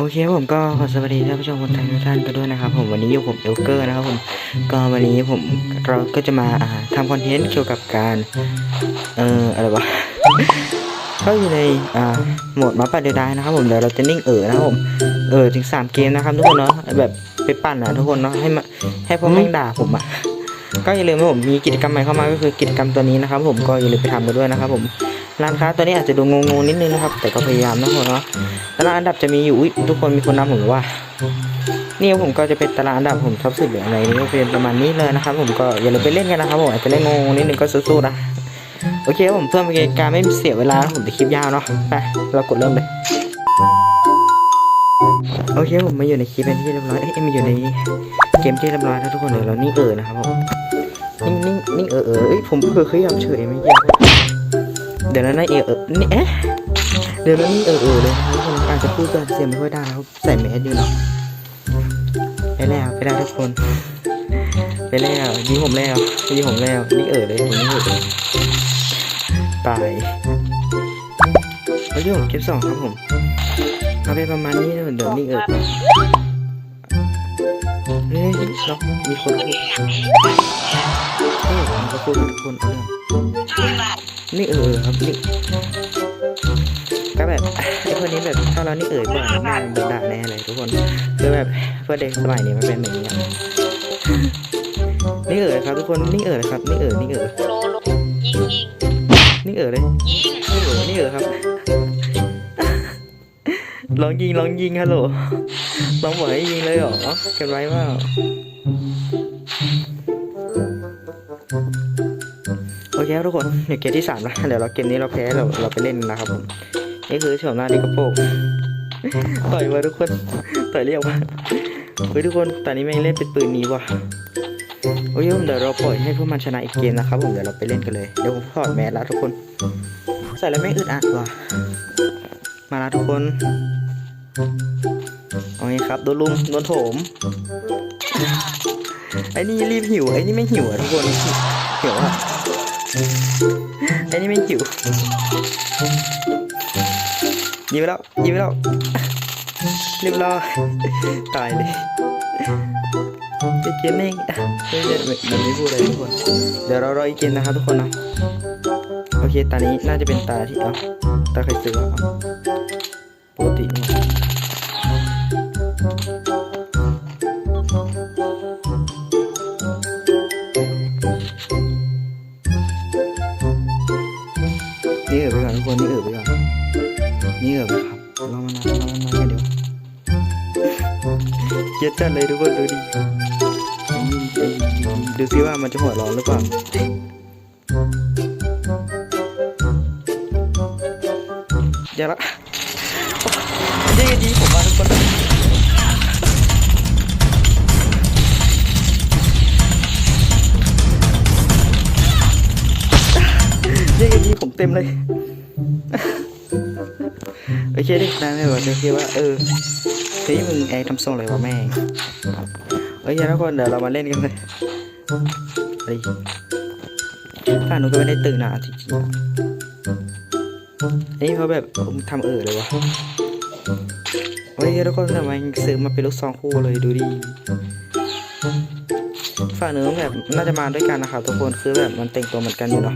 โอเคผมก็ขอสวัสดีท่านผู้ชมคนไทยทุกท่านกันด้วยนะครับผมวันนี้อยู่ผมเอลเกอร์นะครับผมก็วันนี้ผมเราก็จะมาทำคอนเทนต์เกี่ยวกับการเอ่ออะไรวะก็อยู่ในอ่าโหมดมาปัดเดียดายนะครับผมเดี๋ยวเราจะนิ่งเออนะครับผมเออถึงสามเกมนะครับทุกคนเนาะแบบไปปั่นอะทุกคนเนาะให้มาให้พวกแม่งด่าผมอะก็อย่าลืมว่าผมมีกิจกรรมใหม่เข้ามาก็คือกิจกรรมตัวนี้นะครับผมก็อย่าลืมไปทำกันด้วยนะครับผม ร้านค้าตัวนี้อาจจะดูงงๆนิดนึงนะครับ แต่ก็พยายามนะทุกคนเนาะตารางอันดับจะมีอยู่อุ๊ยทุกคนมีคนนำผมว่านี่ผมก็จะเป็นตารางอันดับผมท็อปสิบหรืออะไรนี่ก็เป็นประมาณนี้เลยนะครับ ผมก็อย่าลืมไปเล่นกันนะครับผมอาจจะเล่นงงนิดนึงก็สู้ๆนะโอเคผมเพื่อเป็นการไม่เสียเวลาผมจะคลิปยาวเนาะไปเรากดเริ่มเลยโอเคผมมาอยู่ในคลิปเป็นที่เรียบร้อยเอ้ยมาอยู่ในเกมที่เรียบร้อยแล้วทุกคนเดี๋ยวเรานี่งเออนะครับผมนิ่งนิ่งนิ่งเออเออเอ้ยผมเคยขยับเฉยไม่เกี่ยว เดี๋ยวนะนายเออเออนี่เอ๊ะเดี๋ยวนี้เออเออเลยนะครับทุกคนอาจจะพูดแบบเสียงไม่ค่อยดังครับใส่แมสอยู่เนาะไปแล้วไปแล้วทุกคน ไปแล้วยิงผมแล้วยิงผมแล้วนี่เออเลยผมนี่เออเลยตายแล้วที่ผมเก็บสองครับผมเอาไปประมาณนี้นะเดี๋ยวนี่เออเฮ้ยเรามีคนพูดเฮ้ยมันก็พูดทุกคนเอาเรื่อง นี่เออครับนี่ก็แบบไอ้คนนี้แบบถ้าเรานี่เอ่ยบ่อยแม่งโดนด่าแน่เลยทุกคนคือแบบเพื่อเด็กสมัยนี้มันเป็นแบบนี้อะนี่เอ่ยครับทุกคนนี่เอ่ยครับนี่เอ่ยนี่เอ่ยโลโลยิงยิงนี่เอ่ยเลยยิงนี่เอ่ยนี่เอ่ยครับลองยิงลองยิงฮัลโหลลองบอกให้ยิงเลยเหรอเก็บไว้ว่า เคครับทุกคนเดี๋ยวเกมที่สามนะเดี๋ยวเราเกมนี้เราแพ้เราเราไปเล่นนะครับผมนี่คือโฉมหน้าดิกระโปงต่อยมาทุกคนต่อยเรียกว่าเฮ้ยทุกคนตอนนี้แม่งเล่นเป็นปืนนี้ว่ะโอ้ยเดี๋ยวเราปล่อยให้พวกมันชนะอีกเกมนะครับผมเดี๋ยวเราไปเล่นกันเลยเดี๋ยวผมถอดแมสแล้วทุกคนใส่แล้วไม่อึดอัดว่ะมาแล้วทุกคนโอเคครับโดนลุมโดนโถมไอ้นี่รีบหิวไอ้นี่ไม่หิวอะทุกคนหิวอะ อ้นี่ไม่หิวยิงไปแล้วยิงไปแล้วเรียบร้อยตายเลยไอเกมเองไม่ไม่ไม่มันไม่พูดอะไรทุกคน เดี๋ยวเรารออีกเกมนะครับทุกคนนะ โอเค ตานี้น่าจะเป็นตาที่เอาตาใครซื้อเอ้าปกตินี่ รอครับรอมานานรอมานานเดี๋ยวเกียดจัดเลยทุกคนดูดิดูซิว่ามันจะหัวร้อนหรือเปล่าอย่าละเย้ดีผมมาทุกคนเย้ดีผมเต็มเลย โอเคดินายไม่บอกจะคิดว่าเออเฮ้ยมึงไอ้ทำทรงอะไรวะแม่งโอเคทุกคนเดี๋ยวเรามาเล่นกันเลยเฮ้ยฝั่งนู้นก็ไม่ได้ตื่นนะจริงๆอะนี่เขาแบบทำเออเลยวะโอ้ยทุกคนทำไมซื้อมาเป็นลูกซองคู่เลยดูดิฝั่งนู้นแบบน่าจะมาด้วยกันนะครับทุกคนคือแบบมันแต่งตัวเหมือนกันอยู่เนาะ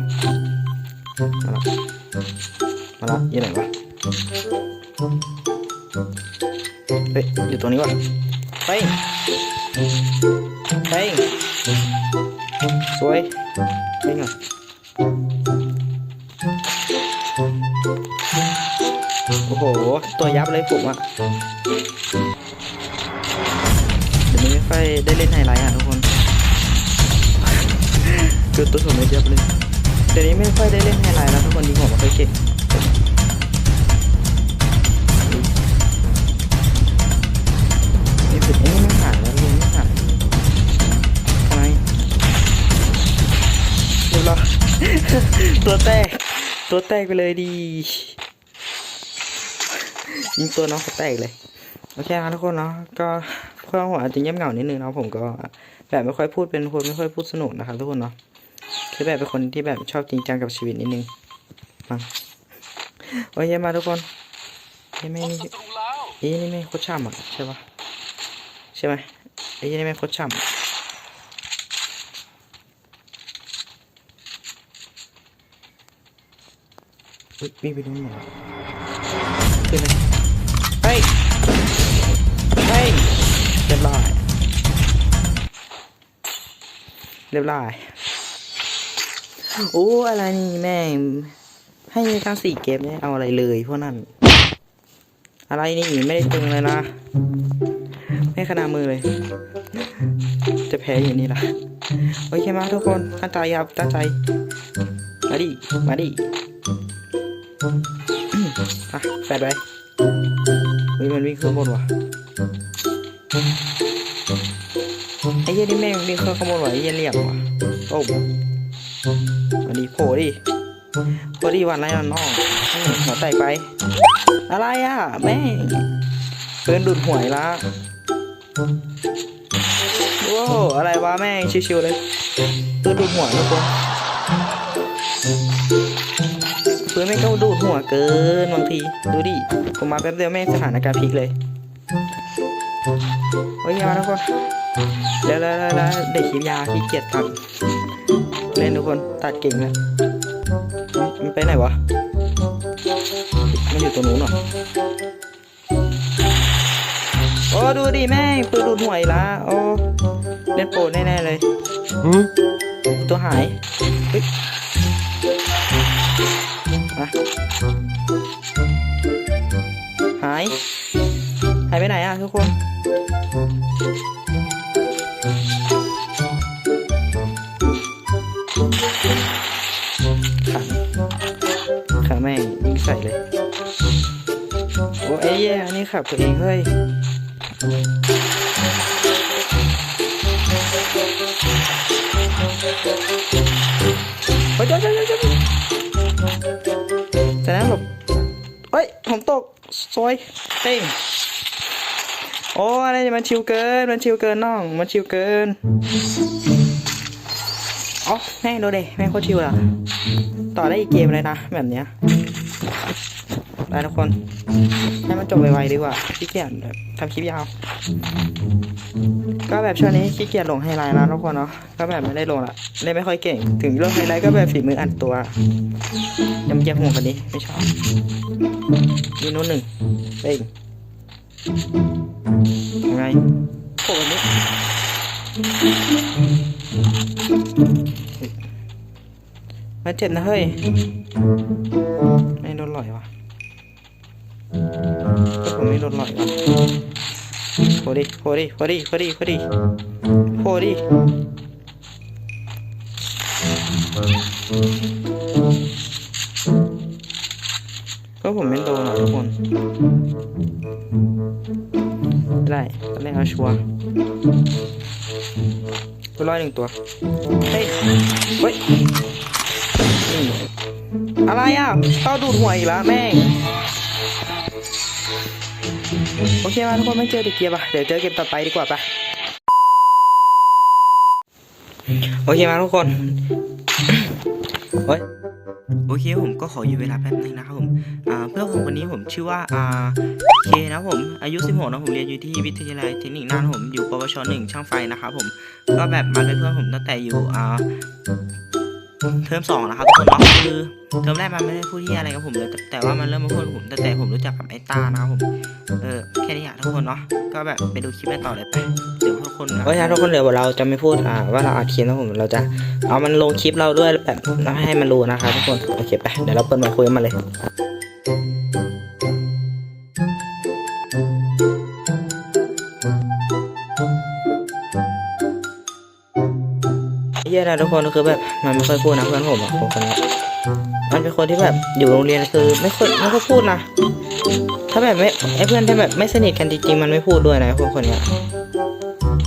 มาละมาละอยู่ไหนวะ เฮ้ยอยู่ตรงนี้วะไปไปสวยไปไงโอ้โห ตัวยับเลยผมอะเดี๋ยวนี้ไม่ค่อยได้เล่นไฮไลท์อะทุกคนดูตัวผมไม่ยับเลยเดี๋ยวนี้ไม่ค่อยได้เล่นไฮไลท์แล้วทุกคนดีผมไม่ค่อยเก่ง ตัวแตก ตัวแตกไปเลยดี ยิงตัวน้องเขาแตกเลย โอเคครับทุกคนเนาะ ก็เพื่อนผมอาจจะเงียบเหงานิดนึงเนาะผมก็แบบไม่ค่อยพูดเป็นคนไม่ค่อยพูดสนุกนะครับทุกคนเนาะ คือแบบเป็นคนที่แบบชอบจริงจังกับชีวิตนิดนึงมั้งโอเคมาทุกคนยังไม่ยี้นี่ไม่โคตรช่ำอะใช่ปะใช่ไหมไอ้นี่ไม่โคตรช่ำ วิ่งไปนู่นหมดแล้วขึ้นเลยเฮ้ยเฮ้ยเรียบร้อยเรียบร้อยโอ้อะไรนี่แม่งให้ทั้งสี่เกมเนี่ยเอาอะไรเลยพวกนั้น อะไรนี่ไม่ได้ตึงเลยนะ ไม่ขนาดมือเลย จะแพ้อย่างนี้ละโอเคมาทุกคนตั้งใจครับตั้งใจ มาดิ มาดิ อะแปดไปเฮ้ยมันวิ่งขึ้นบนว่ะไอ้เหี้ยนี่แม่งวิ่งขึ้นข้างบนว่ะไอ้เหี้ยเหลี่ยมว่ะโอ้มาดิโผล่ดิโผล่ดิวันไรวันน้องหัวใจไป อะไรอะแม่งเพื่อนดูดหวยละโว้วอะไรวะแม่งชิวๆเลยเพื่อนดูดหวยทุกคน เพื่อนไม่งก็ดูดหัวเกินบางทีดูดิผมมาแป๊บเดียวแม่งสถานการณ์พลิกเลยโอ้ยมาทุกคนแล้วแล้วแล้วแล้วเด็กขีดยาขี้เกียจตัดเล่นทุกคนตัดเก่งนะมันมันไปไหนวะมันอยู่ตรงนู้นเหรอโอ้ดูดิแม่งปืนดูดหวยละโอ้เล่นโปรแน่ๆเลยตัวหายเฮ้ย มาหาย หายไปไหนอะทุกคน ขังขังแม่งยิงใส่เลย โอ้ไอ้แย่อันนี้ขับตัวเองเฮ้ยเฮ้ยเดี๋ย ซอยเต้งโอ้อะไรมันชิวเกิน มันชิวเกินน้อง มันชิวเกินอ๋อแม่ดูเดิแม่โคตรชิวอะ ต่อได้อีกเกมเลยนะ แบบเนี้ย ไปทุกคน ให้มันจบไวๆดีกว่าขี้เกียจแบบทำคลิปยาว ก็แบบช่วงนี้ขี้เกียจลงไฮไลท์นะทุกคนเนาะก็แบบไม่ได้ลงละเล่นไม่ค่อยเก่ง ถึงเรื่องไฮไลท์ก็แบบฝีมืออัดตัวยังเจ็บหัวกันนี้ไม่ชอบมีโน้นหนึ่งเองยังไงโอ้ยนี่มาเจ็บนะเฮ้ยไม่โดนหล่อยวะ ก็ผมม่โดหล่อยวะโหดิโหดิโหดิโหดิโหดิโหดิก็ผมไม่โดนหรอกทุกคน ได้ตอนแรกเอาชัวร์ไปร้อยหนึ่งตัว เฮ้ย เฮ้ย อะไรอะเต้าดูดหัวอีกแล้วแม่ง โอเคมาทุกคนไม่เจอเด็กเกียร์ป่ะ เดี๋ยวเจอเกมต่อไปดีกว่าป่ะ โอเคมาทุกคนโอ้ยโอเคผมก็ขออยู่เวลาแป๊บนึงนะครับผมเพื่อนผมคนนี้ผมชื่อว่าอ่าเคนะผมอายุ 16นะผมเรียนอยู่ที่วิทยาลัยเทคนิคน่านผมอยู่ปวชหนึ่งช่างไฟนะครับผมก็แบบมาเป็นเพื่อนผมตั้งแต่อยู่อ่า เทอมสองนะครับทุกคนเนาะคือเทอมแรกมันไม่ได้พูดที่อะไรกับผมเลยแต่แต่ว่ามันเริ่มมาพูดกับผมแต่แต่ผมรู้จักกับไอ้ตานะครับผมเออแค่นี้อะทุกคนเนาะก็แบบไปดูคลิปกันต่อเลยไปเดี๋ยวทุกคนโอ้นทุกคนเดี๋ยวเราจะไม่พูดอ่าว่าเราอัดคลิปนะผมเราจะเอามันลงคลิปเราด้วยแบบให้มันรู้นะครับทุกคนโอเคไปเดี๋ยวเราเปิดมาคุยกันมาเลย เฮียนะทุกคนคือแบบมันไม่ค่อยพูดนะเพื่อนผมอะคนนี้มันเป็นคนที่แบบอยู่โรงเรียนคือไม่ค่อยไม่ค่อยพูดนะถ้าแบบไม่ไอเพื่อนที่แบบไม่สนิทกันจริงๆมันไม่พูดด้วยนะพวกคนเนี้ย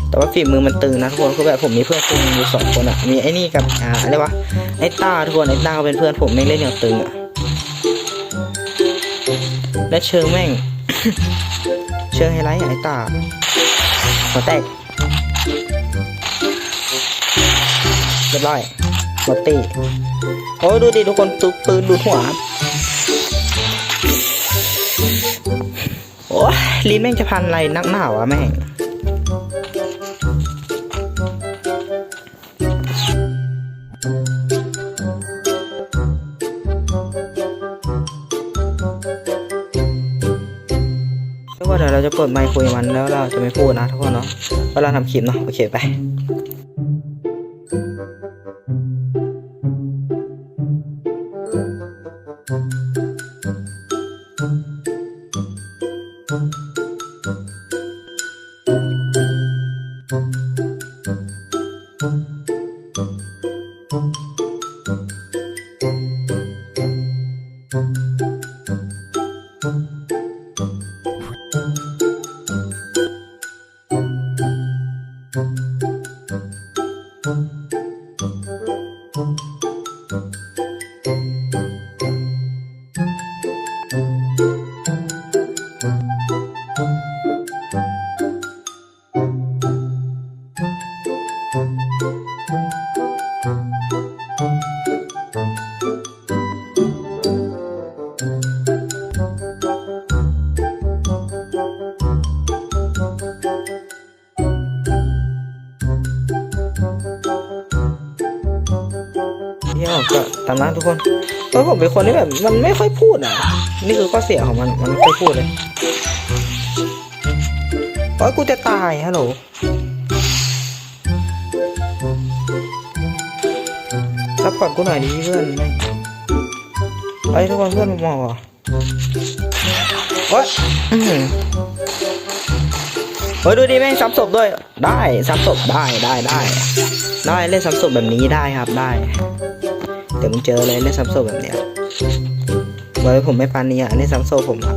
แต่ว่าฝีมือมันตึงนะทุกคนคือแบบผมมีเพื่อนตึงอยู่สองคนอะมีไอ้นี่กับอ่าอะไรวะไอ้ต้าทุกคนไอ้ต้าเป็นเพื่อนผมไม่งเล่นอย่างตึงอะและเชิงแม่ง เชิงไฮไลท์ไอ้ต้าหัวแตก เรียบร้อยหมดตีโอ้ยดูดิทุกคนตุปืนดูหัวโอ้โอ้ยลิ้นแม่งจะพันอะไรนักหนาวะแม่งทุกคนเดี๋ยวเราจะเปิดไมค์คุยมันแล้วเราจะไม่พูดนะทุกคนเนาะเวลาทำคลิปเนาะโอเคไป ทุกคนเพราะผมเป็นคนที่แบบ มันไม่ค่อยพูดอะ นี่คือข้อเสียของมัน มันไม่ค่อยพูดเลยโอ้ยกูจะตายฮัลโหลซัพพอร์ตกูหน่อยดิเพื่อนแม่งไอ้ทุกคนเพื่อนมามองเหรอโอ้ยอื้อหือเฮ้ยดูดิแม่งซ้ำศพด้วย ได้ซ้ำศพได้ได้ได้ได้เล่นซ้ำศพแบบนี้ได้ครับได้ เดี๋ยวมึงเจอเลยเล่นซ้ำโซ่แบบเนี้ยไว้ผมไม่ปานนี้อะเล่นซ้ำโซ่ผมอะ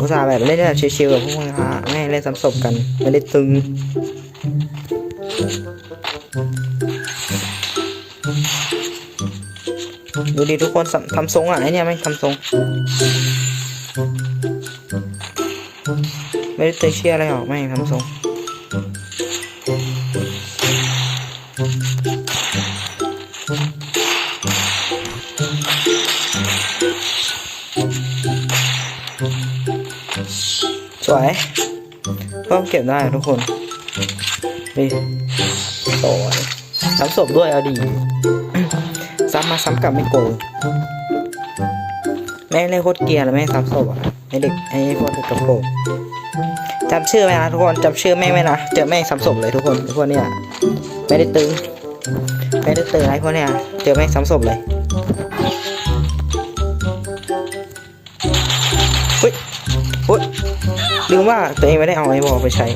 อุตส่าห์แบบเล่นแบบชิวๆกับพวกมึงฮะไม่เล่นซ้ำศพกันไม่ได้ตึงดูดิทุกคนทำทรงอะไอเนี่ยไม่ทำทรง ไม่ได้เตึงเชียอะไรหรอกไม่ทำทรง วยเพิ่มเก็บได้ทุกคนนี่สวยซ้ำศพด้วยเอาดีซ้ำมาซ้ำกลับไม่โกงแม่งเล่นโคตรเกรียร์เลยแม่งซ้ำศพอะไอเด็กไอพวกเด็กกระโปรงจำชื่อไหมนะทุกคนจำชื่อแม่งไหมนะเจอแม่งซ้ำศพเลยทุกคนไอพวกเนี้ยไม่ได้ตึงไม่ได้ตึงไอพวกเนี้ยเจอแม่งซ้ำศพเลยเฮ้ยเฮ้ย ลืมว่าตัวเองไม่ได้เอาไอ้บอลไปใช้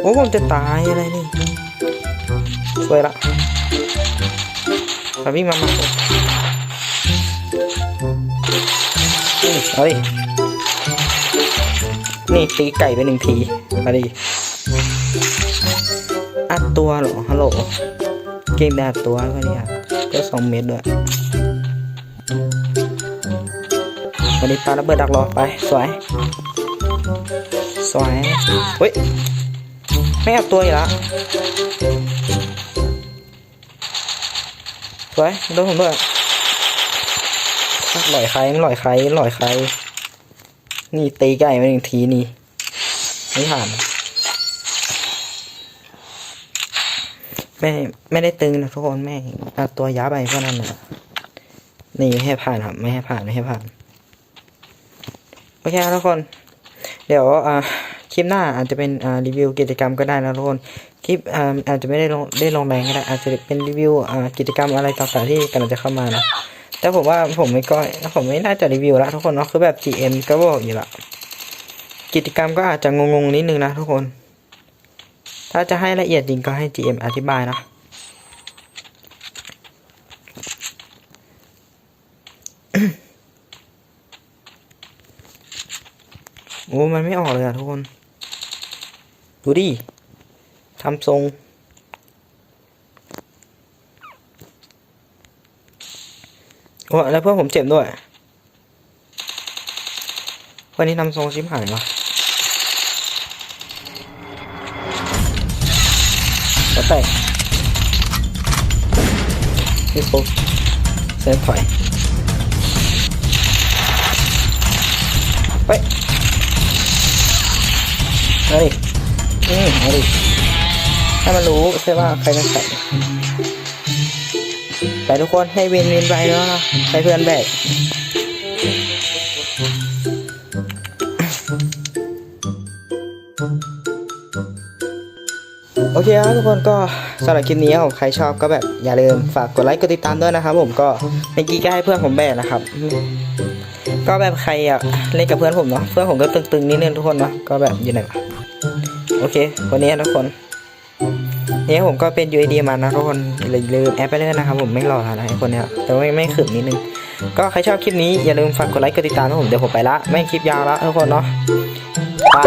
โอ้ผมจะตายอะไรนี่สวยละมาวิ่งมามาเอาดินี่ตีไก่ไปหนึ่งทีมาดิอัดตัวเหรอฮัลโหล เกมแบบตัวก็เนี่ยก็สองเมตรด้วย วันนี้ปาระเบิดดักรอไป สวย สวยเฮ้ย ไม่เอับตัวอีกแล้วสวยโดนผมด้วยหล่อยใครหล่อยใครหล่อยใคร นี่ตีไก่มาหนึ่งทีนี่ ไม่ผ่าน ไม่ไม่ได้ตึงนะทุกคนแม่เอาตัวยับไปเพราะนั้นนะนี่ไม่ให้ผ่านครับ ไม่ให้ผ่านไม่ให้ผ่าน โอเคครับทุกคน เดี๋ยวอ่าคลิปหน้าอาจจะเป็นอ่ารีวิวกิจกรรมก็ได้นะทุกคนคลิปอ่าอาจจะไม่ได้ลงได้ลงแรงก็ได้อาจจะเป็นรีวิวอ่ากิจกรรมอะไรต่างๆที่กำลังจะเข้ามานะแต่ผมว่าผมไม่ก็ผมไม่น่าจะรีวิวล้วทุกคนเนาะคือแบบ GM ก็บอกอยู่ละกิจกรรมก็อาจจะงงๆนิดนึงนะทุกคน ถ้าจะให้ละเอียดจริงก็ให้ GM อธิบายนะ โอ้มันไม่ออกเลยอะทุกคน ดูดิทำทรง โอ้แล้วเพื่อนผมเจ็บด้วยวันนี้ทำทรงชิบหายวะแล้วแตกพี่ฟุกเซิร์ฟถอยเฮ้ ยเอาดิอืมเอาดิให้มันรู้ใช่ว่าใครเป็นใครไปทุกคนให้วินวินไปแล้วนะให้เพื่อนแบกโอเคครับทุกคนก็สำหรับคลิปนี้ผมใครชอบก็แบบอย่าลืมฝากกดไลค์กดติดตามด้วยนะครับผมก็เมื่อกี้ก็ให้เพื่อนผมแบกนะครับ ก็แบบใครอะเล่นกับเพื่อนผมเนาะเพื่อนผมก็ตึงๆนิดนึงทุกคนเนาะก็แบบอยู่ไหนวะ โอเค วันนี้ทุกคนนี่ผมก็เป็น UID มานะทุกคนอย่าลืมแอปไปเลยนะครับผมไม่รออะไรคนเนี้ยแต่ไม่ไม่ขึ้นนิดนึง ก็ใครชอบคลิปนี้อย่าลืมฝากกดไลค์กดติดตามนะผมเดี๋ยวผมไปละ ไม่คลิปยาวละทุกคนเนาะไป